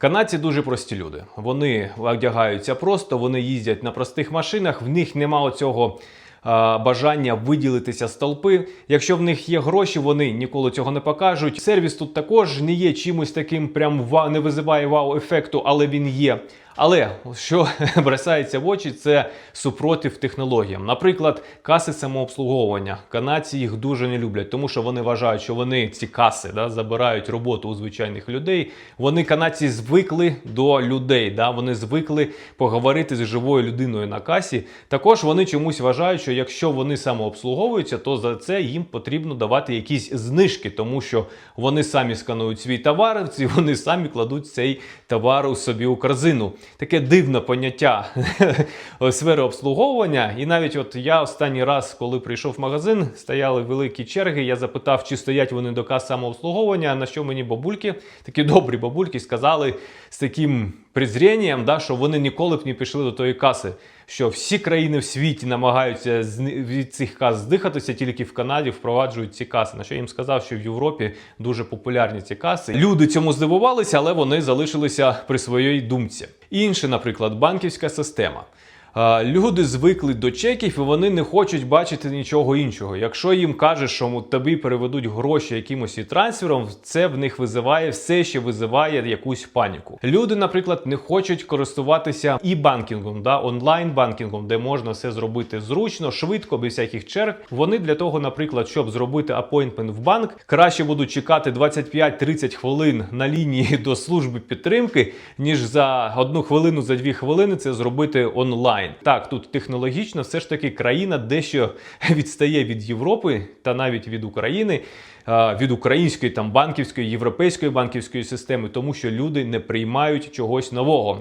Канадці дуже прості люди. Вони одягаються просто, вони їздять на простих машинах, в них нема оцього. Бажання виділитися з толпи. Якщо в них є гроші, вони ніколи цього не покажуть. Сервіс тут також не є чимось таким, прям ва- не визиває вау-ефекту, але він є. Але що бросається в очі, це супротив технологіям. Наприклад, каси самообслуговування. Канадці їх дуже не люблять, тому що вони вважають, що вони ці каси да, забирають роботу у звичайних людей. Вони канадці звикли до людей. Да, вони звикли поговорити з живою людиною на касі. Також вони чомусь вважають, що якщо вони самообслуговуються, то за це їм потрібно давати якісь знижки, тому що вони самі сканують свій товар, вони самі кладуть цей товар у собі у корзину. Таке дивне поняття сфери обслуговування. І навіть от я останній раз, коли прийшов в магазин, стояли великі черги. Я запитав, чи стоять вони до кас самообслуговування. На що мені бабульки, такі добрі бабульки, сказали з таким презрінням, да, що вони ніколи б не пішли до тої каси. Що всі країни в світі намагаються від цих кас здихатися, тільки в Канаді впроваджують ці каси. На що я їм сказав, що в Європі дуже популярні ці каси. Люди цьому здивувалися, але вони залишилися при своїй думці. Інше, наприклад, банківська система. Люди звикли до чеків і вони не хочуть бачити нічого іншого. Якщо їм кажеш, що тобі переведуть гроші якимось і трансфером, це в них визиває все ще визиває якусь паніку. Люди, наприклад, не хочуть користуватися і банкінгом, да, онлайн банкінгом, де можна все зробити зручно, швидко, без всяких черг. Вони для того, наприклад, щоб зробити апойнтмент в банк, краще будуть чекати 25-30 хвилин на лінії до служби підтримки, ніж за одну хвилину, за дві хвилини це зробити онлайн. Так, тут технологічно все ж таки країна дещо відстає від Європи та навіть від України. Від української там банківської європейської банківської системи, тому що люди не приймають чогось нового.